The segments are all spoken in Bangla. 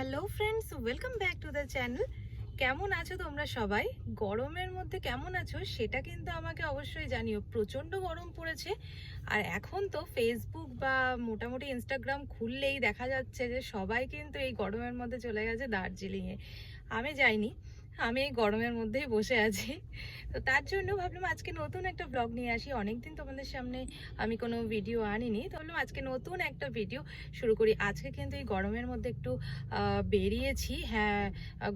Hello friends welcome back to the channel কেমন আছো তোমরা সবাই? গরমের মধ্যে কেমন আছো সেটা কিন্তু আমাকে অবশ্যই জানিও। প্রচণ্ড গরম পড়েছে। আর এখন তো ফেসবুক বা মোটামুটি ইনস্টাগ্রাম খুললেই দেখা যাচ্ছে যে সবাই কিন্তু এই গরমের মধ্যে চলে গেছে দার্জিলিংয়ে। আমি যাইনি। আমি এই গরমের মধ্যেই বসে আছি। তো তার জন্য ভাবলাম আজকে নতুন একটা ব্লগ নিয়ে আসি। অনেকদিন তোমাদের সামনে আমি কোনো ভিডিও আনিনি। তো ভাবলাম আজকে নতুন একটা ভিডিও শুরু করি। আজকে কিন্তু এই গরমের মধ্যে একটু বেরিয়েছি। হ্যাঁ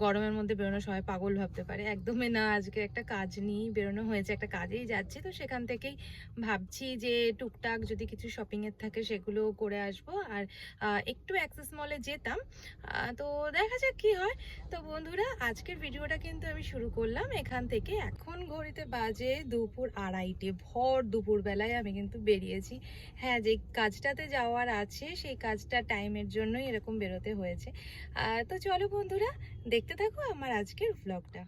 গরমের মধ্যে বেরোনো সবাই পাগল ভাবতে পারে। একদমই না, আজকে একটা কাজ নিয়েই বেরোনো হয়েছে। একটা কাজেই যাচ্ছি। তো সেখান থেকেই ভাবছি যে টুকটাক যদি কিছু শপিংয়ের থাকে সেগুলো করে আসব। আর একটু অ্যাক্সেস মলে যেতাম। তো দেখা যাক কি হয়। তো বন্ধুরা, আজকের ভিডিওটা কিন্তু আমি শুরু করলাম এখান থেকে এখন ঘড়িতে বাজে দুপুর আড়াইটে, ভর দুপুর বেলায় আমি কিন্তু বেরিয়েছি হ্যাঁ যে কাজটাতে যাওয়ার আছে, সেই কাজটা টাইমের জন্যই এরকম বেরোতে হয়েছে তো চলো বন্ধুরা, দেখতে থাকো আমার আজকের ব্লগটা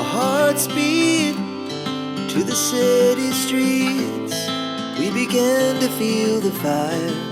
Our to the city streets. We began to feel the fire.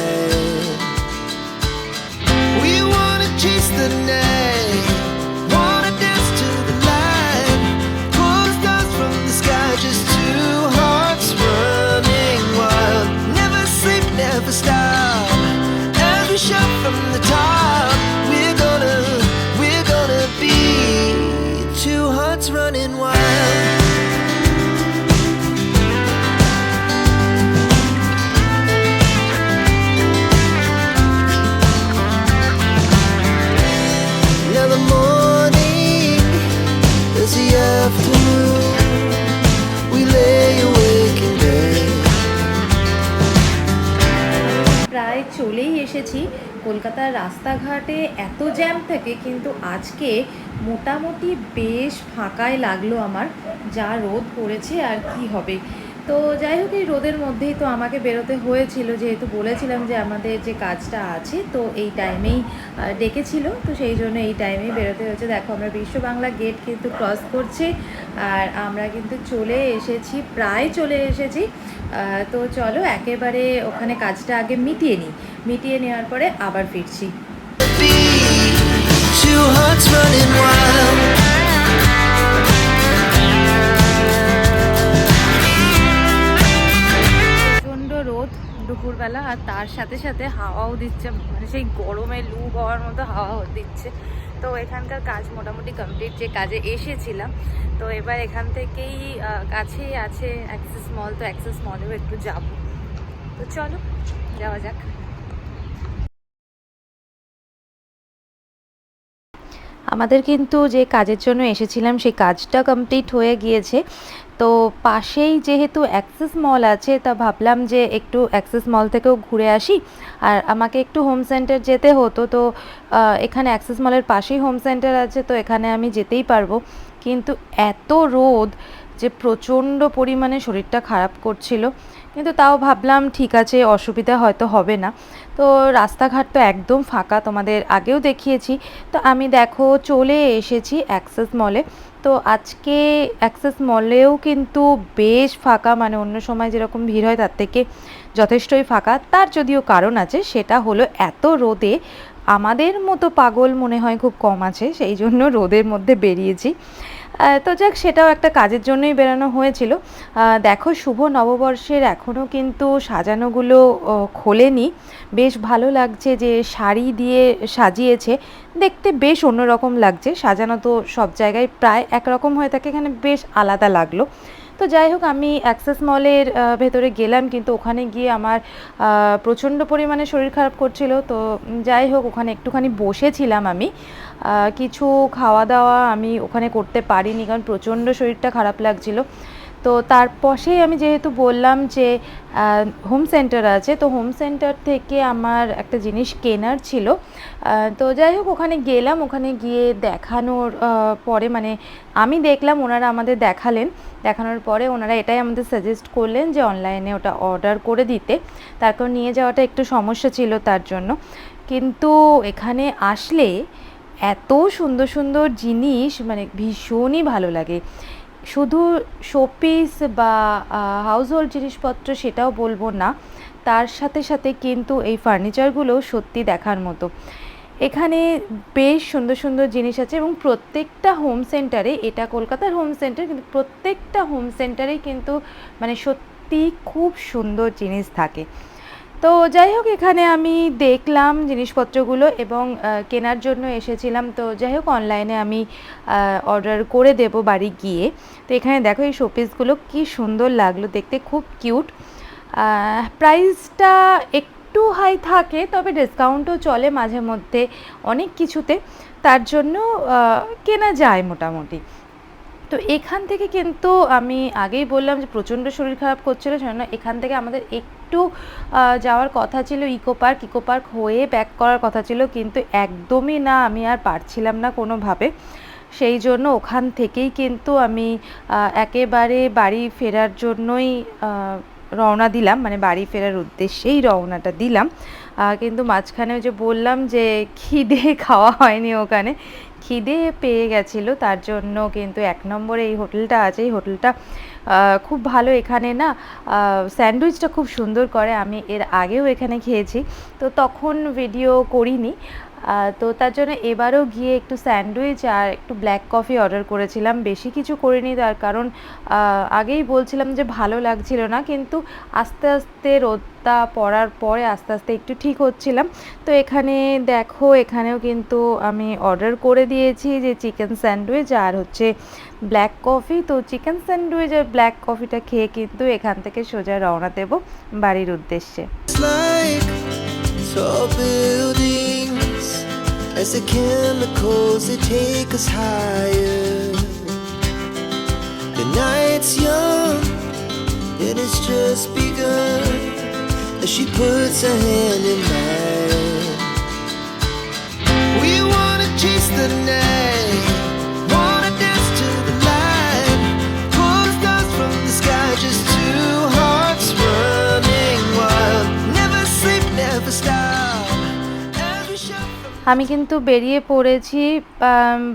Running wild. Now the morning is the afternoon. We lay awake in bed. প্রায় চলেই এসেছি কলকাতার রাস্তাঘাটে এত জ্যাম থাকে কিন্তু আজকে মোটামুটি বেশ ফাঁকাই লাগল আমার যা রোদ পড়েছে আর কি হবে। তো যাই হোক, এই রোদের মধ্যেই তো আমাকে বেরোতে হয়েছিল, যেহেতু বলেছিলাম যে আমাদের যে কাজটা আছে, তো এই টাইমেই ডেকেছিল। তো সেই জন্য এই টাইমেই বেরোতে হয়েছে। দেখো, আমরা বিশ্ব বাংলা গেট কিন্তু ক্রস করছে আর আমরা কিন্তু চলে এসেছি, প্রায় চলে এসেছি। তো চলো, একেবারে ওখানে কাজটা আগে মিটিয়ে নিই। মিটিয়ে নেওয়ার পরে আবার ফিরছি। Two রোদ দুপুরবেলা, আর তার সাথে সাথে হাওয়াও দিচ্ছে মানে সেই গরমে লু হওয়ার মতো হাওয়া দিচ্ছে। তো এখানকার কাজ মোটামুটি কমপ্লিট যে কাজে এসেছিলাম। তো এবার এখান থেকেই কাছেই আছে অ্যাক্সেস মল তো অ্যাক্সেস মলেও একটু যাব। তো চলো, যাওয়া যাক। আমাদের কিন্তু যে কাজের জন্য এসেছিলাম, সেই কাজটা কমপ্লিট হয়ে গিয়েছে। তো পাশেই যেহেতু অ্যাক্সেস মল আছে, তা ভাবলাম যে একটু অ্যাক্সেস মল থেকেও ঘুরে আসি। আর আমাকে একটু হোম সেন্টার যেতে হতো, তো এখানে অ্যাক্সেস মলের পাশেই হোম সেন্টার আছে, তো এখানে আমি যেতেই পারব। কিন্তু এত রোদ যে প্রচণ্ড পরিমাণে শরীরটা খারাপ করছিল। কিন্তু তাও ভাবলাম, ঠিক আছে, অসুবিধা হয়তো হবে না। তো রাস্তাঘাট তো একদম ফাঁকা, তোমাদের আগেও দেখিয়েছি। তো আমি দেখো, চলে এসেছি অ্যাক্সেস মলে। তো আজকে অ্যাক্সেস মলেও কিন্তু বেশ ফাঁকা মানে অন্য সময় যেরকম ভিড় হয় তার থেকে যথেষ্টই ফাঁকা। তার যদিও কারণ আছে, সেটা হলো এত রোদে আমাদের মতো পাগল মনে হয় খুব কম আছে, সেই জন্য রোদের মধ্যে বেরিয়েছি। তো যাক, সেটাও একটা কাজের জন্যই বেরানো হয়েছিল। দেখো, শুভ নববর্ষের এখনও কিন্তু সাজানোগুলো খোলেনি। বেশ ভালো লাগছে যে শাড়ি দিয়ে সাজিয়েছে। দেখতে বেশ অন্যরকম লাগছে। সাজানো তো সব জায়গায় প্রায় একরকম হয়ে থাকে, এখানে বেশ আলাদা লাগল। তো যাই হোক, আমি অ্যাক্সেস মলের ভেতরে গেলাম, কিন্তু ওখানে গিয়ে আমার প্রচণ্ড পরিমাণে শরীর খারাপ করছিল। তো যাই হোক, ওখানে একটুখানি বসেছিলাম আমি। কিছু খাওয়া দাওয়া আমি ওখানে করতে পারিনি, কারণ প্রচণ্ড শরীরটা খারাপ লাগছিল। তো তার পাশেই আমি যেহেতু বললাম যে হোম সেন্টার আছে, তো হোম সেন্টার থেকে আমার একটা জিনিস কেনার ছিল। তো যাই হোক, ওখানে গেলাম, ওখানে গিয়ে দেখানোর পরে মানে আমি দেখলাম ওনারা আমাদের দেখালেন। দেখানোর পরে ওনারা এটাই আমাদের সাজেস্ট করলেন যে অনলাইনে ওটা অর্ডার করে দিতে। তারপর নিয়ে যাওয়াটা একটু সমস্যা ছিল তার জন্য। কিন্তু এখানে আসলে এত সুন্দর সুন্দর জিনিস মানে ভীষণই ভালো লাগে। শুধু শোপিস বা হাউস হোল্ড জিনিসপত্র সেটাও বলব না। তার সাথে সাথে কিন্তু এই ফার্নিচারগুলো সত্যি দেখার মতো। এখানে বেশ সুন্দর সুন্দর জিনিস আছে এবং প্রত্যেকটা হোম সেন্টারে এটা কলকাতার হোম সেন্টার কিন্তু প্রত্যেকটা হোম সেন্টারেই কিন্তু মানে সত্যি খুব সুন্দর জিনিস থাকে। তো যাই হোক এখানে আমি দেখলাম জিনিসপত্রগুলো এবং কেনার জন্য এসেছিলাম। তো যাই হোক অনলাইনে আমি অর্ডার করে দেব বাড়ি গিয়ে। তো এখানে দেখো এই শোপিসগুলো কি সুন্দর লাগল, দেখতে খুব কিউট প্রাইসটা একটু হাই থাকে, তবে ডিসকাউন্টও চলে মাঝে মধ্যে অনেক কিছুতে। তার জন্য কেনা যায় মোটামুটি। তো এখান থেকে কিন্তু আমি আগেই বললাম যে প্রচণ্ড শরীর খারাপ করছিল, সেজন্য এখান থেকে আমাদের একটু যাওয়ার কথা ছিল ইকো পার্ক। ইকো পার্ক হয়ে ব্যাক করার কথা ছিল, কিন্তু একদমই না, আমি আর পারছিলাম না কোনোভাবে। সেই জন্য ওখান থেকেই কিন্তু আমি একেবারে বাড়ি ফেরার জন্যই রওনা দিলাম মানে বাড়ি ফেরার উদ্দেশ্যেই রওনাটা দিলাম। কিন্তু মাঝখানে যে বললাম যে খিদে খাওয়া হয়নি ওখানে, খিদে পেয়ে গেছিল, তার জন্য কিন্তু এক নম্বরে এই হোটেলটা আছে। এই হোটেলটা খুব ভালো এখানে না স্যান্ডউইচটা খুব সুন্দর করে, আমি এর আগেও এখানে খেয়েছি। তো তখন ভিডিও করিনি তো তার জন্য এবারও গিয়ে একটু স্যান্ডউইচ আর একটু ব্ল্যাক কফি অর্ডার করেছিলাম। বেশি কিছু করিনি, তার কারণ আগেই বলছিলাম যে ভালো লাগছিল না, কিন্তু আস্তে আস্তে রোদটা পড়ার পরে আস্তে আস্তে একটু ঠিক হচ্ছিলাম। তো এখানে দেখো, এখানেও কিন্তু আমি অর্ডার করে দিয়েছি যে চিকেন স্যান্ডউইচ আর হচ্ছে ব্ল্যাক কফি। তো চিকেন স্যান্ডউইচ আর ব্ল্যাক কফিটা খেয়ে কিন্তু এখান থেকে সোজা রওনা দেব বাড়ির উদ্দেশ্যে। As the chemicals they take us higher. The night's young and it's just begun as she puts her hand in mine. We wanna chase the night, wanna dance to the light, stars from the sky, just two hearts running wild. Never sleep, never stop. আমি কিন্তু বেরিয়ে পড়েছি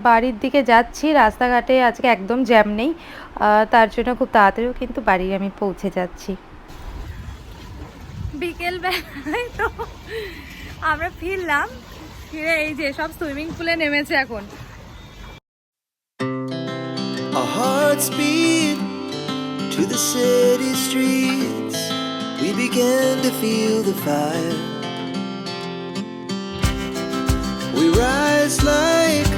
বাড়ির দিকে যাচ্ছি রাস্তাঘাটে আজকে একদম জ্যাম নেই তার জন্য খুব তাড়াতাড়িও কিন্তু বাড়ি আমি পৌঁছে যাচ্ছি বিকেলবেলায় তো আমরা ফিরলাম ফিরে এই যে সব সুইমিং পুলে নেমেছে এখন to the city streets. We began to feel the fire. We rise like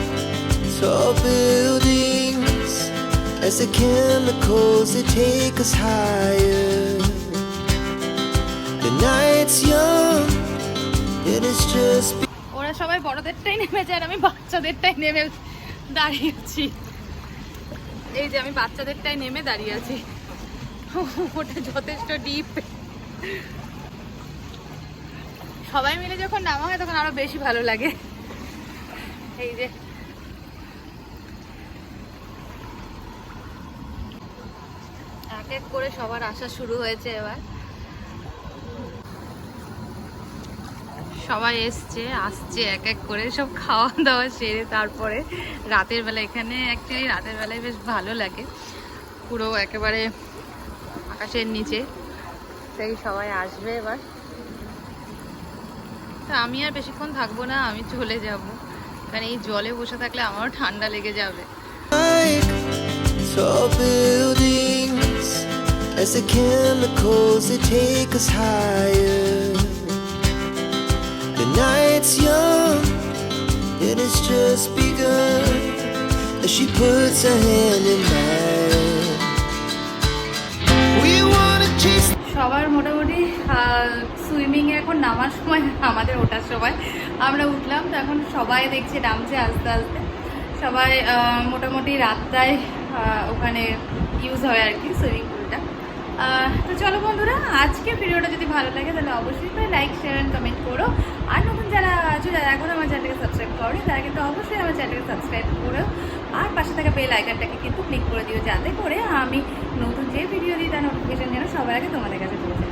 tall buildings as the chemicals, they take us higher. The night's young and it's just ওরা সবাই বড়দেরটাই নেমেছে আর আমি বাচ্চাদেরটাই নেমে দাঁড়িয়ে আছি। এই যে আমি বাচ্চাদেরটাই নেমে দাঁড়িয়ে আছি। ওটা যথেষ্ট ডিপ সবাই মিলে যখন নামা হয়, তখন আরও বেশি ভালো লাগে। এই যে। এক এক করে সবার আসা শুরু হয়েছে এবার। সবাই এসছে, আসছে এক এক করে, সব খাওয়া দাওয়া সেরে তারপরে রাতের বেলা এখানে অ্যাকচুয়ালি রাতের বেলায় বেশ ভালো লাগে। পুরো একেবারে আকাশের নিচে সেই সবাই আসবে এবার। তা আমি আর বেশিক্ষণ থাকব না, আমি চলে যাব। কারণ এই জলে বসে থাকলে আমারও ঠান্ডা লেগে যাবে like tall buildings as the chemicals they take us higher. The night's young and it's just begun as she puts her hand in mine. নামার সময়, আমাদের ওঠার সময়। আমরা উঠলাম, তো এখন সবাই দেখছে নামছে আস্তে আস্তে। সবাই মোটামুটি রাতটায় ওখানে ইউজ হয় আর কি সুইমিং পুলটা তো চলো বন্ধুরা, আজকের ভিডিওটা যদি ভালো লাগে, তাহলে অবশ্যই করে লাইক শেয়ার অ্যান্ড কমেন্ট করো। আর নতুন যারা আছো, যারা এখন আমার চ্যানেলকে সাবস্ক্রাইব করো তারা কিন্তু অবশ্যই আমার চ্যানেলকে সাবস্ক্রাইব করো। আর পাশে থাকা বেল আইকনটাকে কিন্তু ক্লিক করে দিও, যাতে করে আমি নতুন যে ভিডিও দিই তার নোটিফিকেশন যেন সবার আগে তোমাদের কাছে পৌঁছে